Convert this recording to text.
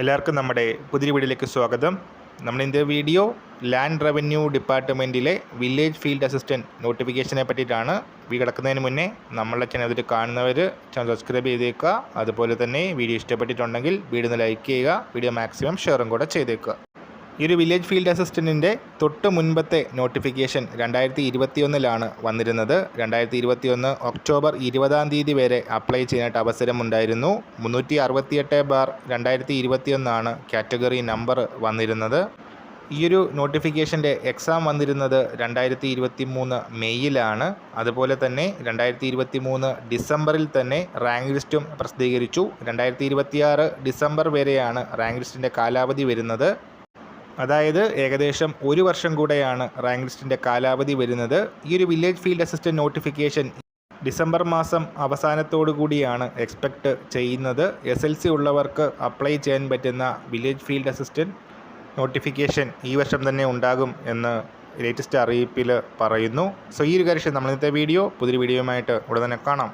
എല്ലാവർക്കും നമ്മുടെ പുതിയ വീഡിയോയിലേക്ക് സ്വാഗതം. നമ്മൾ ഇന്നത്തെ വീഡിയോ ലാൻഡ് റവന്യൂ ഡിപ്പാർട്ട്മെന്റിലെ വില്ലേജ് ഫീൽഡ് അസിസ്റ്റന്റ് നോട്ടിഫിക്കേഷനെ പറ്റിയിട്ടാണ്. വീ കിടക്കുന്നതിന് മുന്നേ നമ്മളുടെ ചാനൽ ഇതിൽ കാണുന്നവർ ചാനൽ സബ്സ്ക്രൈബ് ചെയ്തേക്കുക. അതുപോലെ തന്നെ വീഡിയോ ഇഷ്ടപ്പെട്ടിട്ടുണ്ടെങ്കിൽ വീഡിയോ ഒന്ന് ലൈക്ക് ചെയ്യുക. വീഡിയോ മാക്സിമം ഷെയറും കൂടെ ചെയ്തേക്കുക. ഈ ഒരു വില്ലേജ് ഫീൽഡ് അസിസ്റ്റന്റിന്റെ തൊട്ട് മുൻപത്തെ നോട്ടിഫിക്കേഷൻ രണ്ടായിരത്തി ഇരുപത്തിയൊന്നിലാണ് വന്നിരുന്നത്. രണ്ടായിരത്തി ഇരുപത്തിയൊന്ന് ഒക്ടോബർ ഇരുപതാം തീയതി വരെ അപ്ലൈ ചെയ്യാനായിട്ട് അവസരമുണ്ടായിരുന്നു. മുന്നൂറ്റി അറുപത്തിയെട്ട് ബാർ രണ്ടായിരത്തി ഇരുപത്തിയൊന്നാണ് കാറ്റഗറി നമ്പർ വന്നിരുന്നത് ഈയൊരു നോട്ടിഫിക്കേഷന്റെ എക്സാം വന്നിരുന്നത് രണ്ടായിരത്തി ഇരുപത്തി മൂന്ന് മെയ്യിലാണ്. അതുപോലെ തന്നെ രണ്ടായിരത്തി ഇരുപത്തി മൂന്ന് ഡിസംബറിൽ തന്നെ റാങ്ക് ലിസ്റ്റും പ്രസിദ്ധീകരിച്ചു. രണ്ടായിരത്തി ഇരുപത്തിയാറ് ഡിസംബർ വരെയാണ് റാങ്ക് ലിസ്റ്റിന്റെ കാലാവധി വരുന്നത്. അതായത് ഏകദേശം ഒരു വർഷം കൂടെയാണ് റാങ്ക് ലിസ്റ്റിന്റെ കാലാവധി വരുന്നത്. ഈ ഒരു village field assistant notification December മാസം അവസാനത്തോടു കൂടിയാണ് എക്സ്പെക്റ്റ് ചെയ്യുന്നത്. എസ് എൽ സി ഉള്ളവർക്ക് അപ്ലൈ ചെയ്യാൻ പറ്റുന്ന വില്ലേജ് ഫീൽഡ് അസിസ്റ്റന്റ് നോട്ടിഫിക്കേഷൻ ഈ വർഷം തന്നെ ഉണ്ടാകും എന്ന് ലേറ്റസ്റ്റ് അറിയിപ്പിൽ പറയുന്നു. സോ ഈ ഒരു കാര്യം നമ്മൾ ഇന്നത്തെ വീഡിയോ പുതിയൊരു വീഡിയോയുമായിട്ട് ഉടൻ തന്നെ കാണാം.